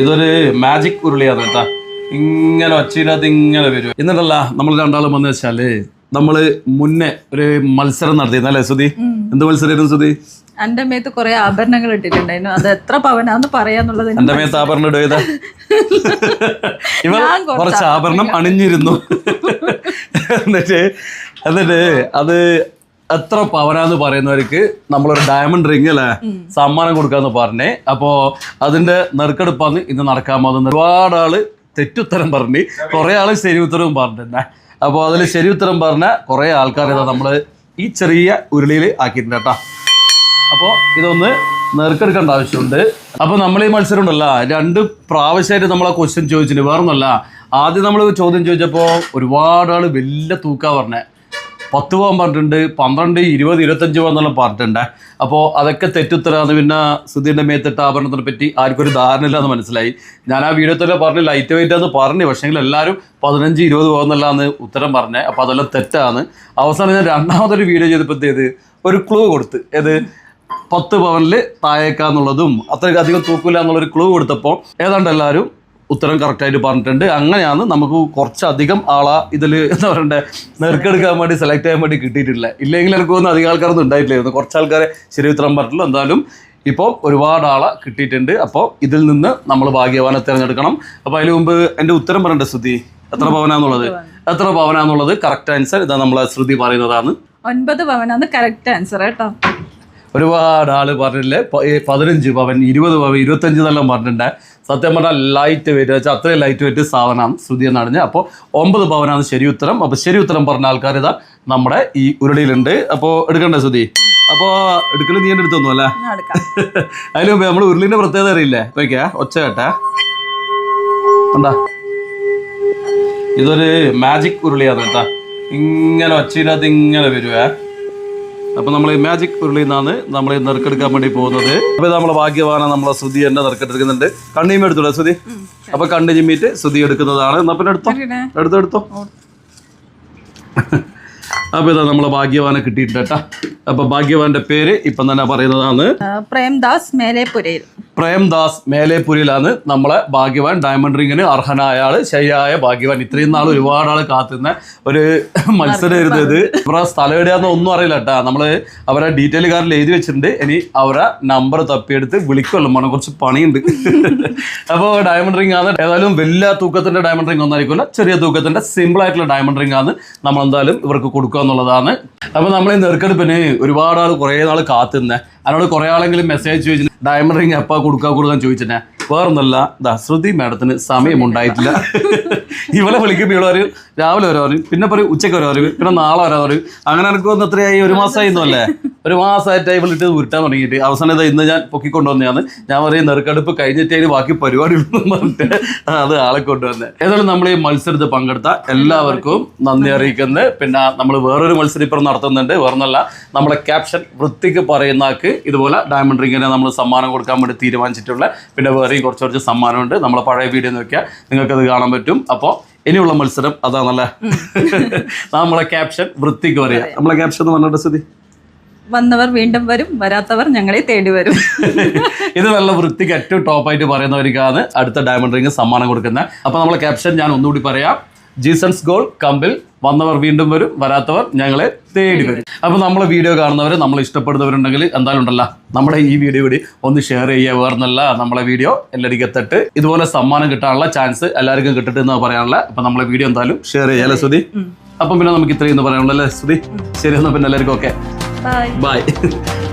ഇതൊരു മാജിക് ഉരുളിയാണ് കേട്ടാ. ഇങ്ങനെ ഒച്ചയിലത് ഇങ്ങനെ വരും. എന്നിട്ടല്ല നമ്മൾ രണ്ടാളും വന്നു വെച്ചാൽ നമ്മൾ മുന്നേ ഒരു മത്സരം നടത്തിയിരുന്നല്ലേ സുധി? എന്ത് മത്സരമായിരുന്നു സുധി? എന്റെ മേത്ത് കുറെ ആഭരണങ്ങൾ ഇട്ടിട്ടുണ്ടായിരുന്നു. അത് എത്ര പവനാന്ന് പറയാന്നുള്ളത് എന്റെ മേത്ത് ആഭരണം ഇടുക ഇവ കുറച്ച് ആഭരണം അണിഞ്ഞിരുന്നു. എന്നിട്ട് എന്നിട്ട് അത് എത്ര പവനാന്ന് പറയുന്നവർക്ക് നമ്മളൊരു ഡയമണ്ട് റിംഗ് അല്ലേ? സമ്മാനം കൊടുക്കാന്ന് പറഞ്ഞേ. അപ്പോ അതിന്റെ നെറുക്കെടുപ്പാന്ന് ഇന്ന് നടക്കാൻ പോകുന്ന ഒരുപാട് ആൾ തെറ്റുത്തരം പറഞ്ഞു കുറെ ആൾ ശരി ഉത്തരവും പറഞ്ഞിരുന്നെ അപ്പോൾ അതിൽ ശരി ഉത്തരം പറഞ്ഞ കുറെ ആൾക്കാർ ഇതാ നമ്മൾ ഈ ചെറിയ ഉരുളിയിൽ ആക്കിയിട്ടുണ്ട് കേട്ടോ. അപ്പോൾ ഇതൊന്ന് നെറുക്കെടുക്കേണ്ട ആവശ്യമുണ്ട്. അപ്പോൾ നമ്മൾ ഈ മത്സരം ഉണ്ടല്ല രണ്ട് പ്രാവശ്യമായിട്ട് നമ്മൾ ആ ക്വസ്റ്റ്യൻ ചോദിച്ചിട്ടുണ്ട് വേറൊന്നല്ല ആദ്യം നമ്മൾ ചോദ്യം ചോദിച്ചപ്പോൾ ഒരുപാട് ആൾ വലിയ തൂക്കാ പറഞ്ഞേ. പത്ത് പോകാൻ പറഞ്ഞിട്ടുണ്ട് പന്ത്രണ്ട് ഇരുപത് ഇരുപത്തഞ്ച് പോകാന്നെല്ലാം പറഞ്ഞിട്ടുണ്ട്. അപ്പോൾ അതൊക്കെ തെറ്റുത്തരാന്ന് പിന്നെ സുധീറിന്റെ മേത്തിട്ട ആഭരണത്തിനെ പറ്റി ആർക്കൊരു ധാരണ ഇല്ലാന്ന് മനസ്സിലായി. ഞാൻ ആ വീഡിയോ തന്നെ പറഞ്ഞു ലൈറ്റ് വെയിറ്റ് ആന്ന് പറഞ്ഞു പക്ഷേങ്കിൽ എല്ലാവരും പതിനഞ്ച് ഇരുപത് പോകുന്നല്ലാന്ന് ഉത്തരം പറഞ്ഞേ. അപ്പോൾ അതെല്ലാം തെറ്റാണ് അവസാനം ഞാൻ രണ്ടാമതൊരു വീഡിയോ ചെയ്തപ്പോൾ എന്ത് ഒരു ക്ലൂ കൊടുത്ത്. ഏത്? പത്ത് പവനിൽ താഴേക്കാന്നുള്ളതും അത്രയ്ക്ക് അധികം തൂക്കില്ല എന്നുള്ളൊരു ക്ലൂ കൊടുത്തപ്പോൾ ഏതാണ്ട് എല്ലാവരും ഉത്തരം കറക്റ്റായിട്ട് പറഞ്ഞിട്ടുണ്ട്. അങ്ങനെയാണ് നമുക്ക് കുറച്ചധികം ആളാ ഇതിൽ എന്താ പറയണ്ടേ നെറുക്കെടുക്കാൻ വേണ്ടി സെലക്ട് ചെയ്യാൻ വേണ്ടി കിട്ടിയിട്ടില്ല. ഇല്ലെങ്കിൽ എനിക്ക് തോന്നുന്നു അധികം ആൾക്കാരൊന്നും ഉണ്ടായിട്ടില്ലായിരുന്നു. കുറച്ച് ആൾക്കാരെ ശരി ഉത്തരം പറഞ്ഞിട്ടുള്ളൂ എന്തായാലും ഇപ്പോൾ ഒരുപാട് ആളെ കിട്ടിയിട്ടുണ്ട്. അപ്പോൾ ഇതിൽ നിന്ന് നമ്മൾ ഭാഗ്യവാനെ തിരഞ്ഞെടുക്കണം. അപ്പോൾ അതിന് മുമ്പ് എന്റെ ഉത്തരം പറയണ്ടേ ശ്രുതി? എത്ര പവനാന്നുള്ളത്? എത്ര പവനാന്നുള്ളത്? കറക്റ്റ് ആൻസർ ഇതാ നമ്മളെ ശ്രുതി പറയുന്നതാണ്. ഒൻപത് പവനാണ് കറക്റ്റ് ആൻസർ കേട്ടോ. ഒരുപാട് ആൾ പറഞ്ഞില്ലേ പതിനഞ്ച് പവൻ ഇരുപത് പവൻ ഇരുപത്തഞ്ച് എന്നെല്ലാം പറഞ്ഞിട്ടുണ്ട്. സത്യം പറഞ്ഞാൽ ലൈറ്റ് വെയിറ്റ് വെച്ചാൽ അത്രയും ലൈറ്റ് വെയിറ്റ് സാധനമാണ് ശ്രുതി എന്നാണ് ഞാൻ അപ്പോൾ ഒമ്പത് പവനാണ് ശരി ഉത്തരം. അപ്പോൾ ശരി ഉത്തരം പറഞ്ഞ ആൾക്കാർ ഇതാ നമ്മുടെ ഈ ഉരുളിയിലുണ്ട്. അപ്പോൾ എടുക്കണ്ടേ ശ്രുതി? അപ്പോൾ എടുക്കൽ നീ എന്റെ അടുത്തൊന്നും അല്ലേ? ഞാൻ എടുക്കാം. അതിന് മുമ്പ് നമ്മൾ ഉരുളിന്റെ പ്രത്യേകത അറിയില്ലേ? നോക്കിയാ ഒച്ച കേട്ടെ. എന്താ ഇതൊരു മാജിക് ഉരുളിയാണ് കേട്ടാ. ഇങ്ങനെ ഒച്ചയിനകത്ത് ഇങ്ങനെ വരുവേ. അപ്പൊ നമ്മൾ ഈ മാജിക് ഉരുളിയിൽ നിന്നാണ് നമ്മൾ നെറുക്കെടുക്കാൻ വേണ്ടി പോകുന്നത്. അപ്പൊ നമ്മളെ ഭാഗ്യവാന നമ്മളെ ശ്രുതി എന്നെ നെറുക്കെടുക്കുന്നുണ്ട് കണ്ണിയും എടുത്തോളൂ ശ്രുതി? അപ്പൊ കണ്ണ് ചിമ്മിയിട്ട് ശ്രുതി എടുക്കുന്നതാണ്. എന്നാ പിന്നെ എടുത്തോ. എടുത്തോ എടുത്തോ? അപ്പൊ ഇതാ നമ്മളെ ഭാഗ്യവാനെ കിട്ടിയിട്ടുണ്ട് കേട്ടാ. അപ്പൊ ഭാഗ്യവാന്റെ പേര് ഇപ്പം തന്നെ പറയുന്നതാണ്. പ്രേംദാസ് മേലേപ്പുരയിൽ. പ്രേംദാസ് മേലേപ്പുരിയിലാണ് നമ്മളെ ഭാഗ്യവാൻ. ഡയമണ്ട് റിങ്ങിന് അർഹനായ ആൾ ശരിയായ ഭാഗ്യവാൻ. ഇത്രയും നാൾ ഒരുപാട് ആൾ കാത്തുന്ന ഒരു മത്സരം ഇരുന്നത് ഇവരുടെ സ്ഥലം എവിടെയാന്ന് ഒന്നും അറിയില്ല കേട്ടാ. നമ്മൾ അവരെ ഡീറ്റെയിൽ കാർഡിൽ എഴുതി വെച്ചിട്ടുണ്ട്. ഇനി അവരെ നമ്പർ തപ്പിയെടുത്ത് വിളിക്കുമല്ലോ. മണം കുറച്ച് പണിയുണ്ട്. അപ്പോൾ ഡയമണ്ട് റിംഗ് ആണ്. ഏതായാലും വലിയ തൂക്കത്തിന്റെ ഡയമണ്ട് റിംഗ് ഒന്നും ആയിരിക്കില്ല ചെറിയ തൂക്കത്തിന്റെ സിമ്പിൾ ആയിട്ടുള്ള ഡയമണ്ട് റിംഗ് ആണ് നമ്മൾ എന്തായാലും ഇവർക്ക് കൊടുക്കുക എന്നുള്ളതാണ്. അപ്പോൾ നമ്മൾ ഈ നെറുക്കെടുപ്പിന് ഒരുപാട് ആൾ കുറേ നാൾ കാത്തുന്നേ അതിനോട് കുറേ ആളെങ്കിലും മെസ്സേജ് ചോദിച്ചു ഡയമണ്ട് റിംഗ് എപ്പോൾ കൊടുക്കുക കൊടുക്കാൻ ചോദിച്ചിട്ടേ വേറൊന്നല്ല ദാ ശ്രുതി മാഡത്തിന് സമയമുണ്ടായിട്ടില്ല. ഇവളെ വിളിക്കുമ്പോൾ ഇവിടെ പറയും രാവിലെ വരെ പറയും പിന്നെ പറയും ഉച്ചയ്ക്ക് വരെ പറയും പിന്നെ നാളെ വരെ പറയും. അങ്ങനെ എനിക്ക് വന്ന് എത്രയായി? ഒരു മാസമായിരുന്നു അല്ലേ ഒരു മാസമായിട്ട് ഇവളിട്ട് ഉരുട്ടാൻ തുടങ്ങിയിട്ട്. അവസാനം ഇന്ന് ഞാൻ പൊക്കിക്കൊണ്ടുവന്നെയാണ് ഞാൻ പറയും നെറുക്കെടുപ്പ് കഴിഞ്ഞിട്ട് ബാക്കി പരിപാടി പറഞ്ഞിട്ട് അത് ആളെ കൊണ്ടുവന്നേ. ഏതായാലും നമ്മൾ ഈ മത്സരത്തിൽ പങ്കെടുത്ത എല്ലാവർക്കും നന്ദി അറിയിക്കുന്നത് പിന്നെ നമ്മൾ വേറൊരു മത്സരം ഇപ്പം നടത്തുന്നുണ്ട്. വേറൊന്നല്ല നമ്മുടെ ക്യാപ്ഷൻ വൃത്തിക്ക് പറയുന്നാക്ക് ഇതുപോലെ ഡയമണ്ട് റിങ്ങിനെ നമ്മൾ സമ്മാനം കൊടുക്കാൻ വേണ്ടി തീരുമാനിച്ചിട്ടുള്ള പിന്നെ വേറെയും കുറച്ച് കുറച്ച് സമ്മാനമുണ്ട്. നമ്മളെ പഴയ വീഡിയോ നോക്കിയാൽ നിങ്ങൾക്കത് കാണാൻ പറ്റും. അപ്പോൾ ഇനിയുള്ള മത്സരം അതാണല്ലേ? നമ്മളെ ക്യാപ്ഷൻ വൃത്തിക്ക് പറയാം നമ്മളെ ക്യാപ്ഷൻ എന്ന് പറഞ്ഞിട്ട് സ്ഥിതി? വന്നവർ വീണ്ടും വരും. വരാത്തവർ ഞങ്ങളെ തേടി വരും. ഇത് നല്ല വൃത്തിക്ക് ഏറ്റവും ടോപ്പായിട്ട് പറയുന്നവർക്കാണ് അടുത്ത ഡയമണ്ട് റിംഗ് സമ്മാനം കൊടുക്കുന്നത്. അപ്പോൾ നമ്മളെ ക്യാപ്ഷൻ ഞാൻ ഒന്നുകൂടി പറയാം. ജീസൺസ് ഗോൾ കമ്പിൽ വന്നവർ വീണ്ടും വരും വരാത്തവർ ഞങ്ങളെ തേടി വരും. അപ്പോൾ നമ്മളെ വീഡിയോ കാണുന്നവർ നമ്മൾ ഇഷ്ടപ്പെടുന്നവരുണ്ടെങ്കിൽ എന്തായാലും ഉണ്ടല്ലോ. നമ്മുടെ ഈ വീഡിയോ കൂടി ഒന്ന് ഷെയർ ചെയ്യുക വേറൊന്നല്ല നമ്മളെ വീഡിയോ എല്ലാവർക്കും എത്തട്ട്. ഇതുപോലെ സമ്മാനം കിട്ടാനുള്ള ചാൻസ് എല്ലാവർക്കും കിട്ടട്ടെ എന്ന് പറയാനുള്ള അപ്പോൾ നമ്മളെ വീഡിയോ എന്തായാലും ഷെയർ ചെയ്യാം അല്ലേ സുധി അപ്പം പിന്നെ നമുക്ക് ഇത്രയും പറയാനുള്ളൂ അല്ലേ സുധി ശരി എന്നാൽ പിന്നെ എല്ലാവർക്കും ഓക്കെ ബൈ